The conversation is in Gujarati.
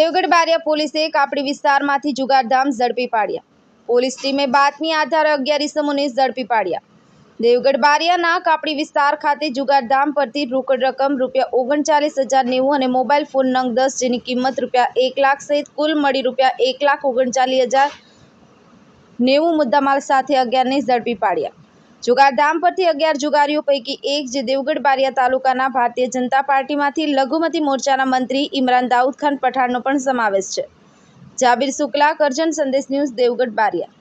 દેવગઢ બારિયા પોલીસે કાપડી વિસ્તારમાંથી જુગારધામ ઝડપી પાડ્યા. પોલીસ ટીમે બાતમી આધારે અગિયાર ઇસમોને ઝડપી પાડ્યા. દેવગઢ બારિયાના કાપડી વિસ્તાર ખાતે જુગારધામ પરથી રોકડ રકમ રૂપિયા ઓગણચાલીસ હજાર નેવું અને મોબાઈલ ફોન નંગ દસ જેની કિંમત રૂપિયા એક લાખ સહિત કુલ મળી રૂપિયા એક લાખ ઓગણચાલીસ હજાર નેવું મુદ્દામાલ સાથે અગિયારને ઝડપી પાડ્યા. જુગારધામ પરથી અગિયાર જુગારીઓ પૈકી એક જે દેવગઢ બારિયા તાલુકાના ભારતીય જનતા પાર્ટીમાંથી લઘુમતી મોરચાના મંત્રી ઇમરાન દાઉદ ખાન પઠાણનો પણ સમાવેશ છે. જાબીર શુક્લા, કરજણ સંદેશ ન્યૂઝ, દેવગઢ બારિયા.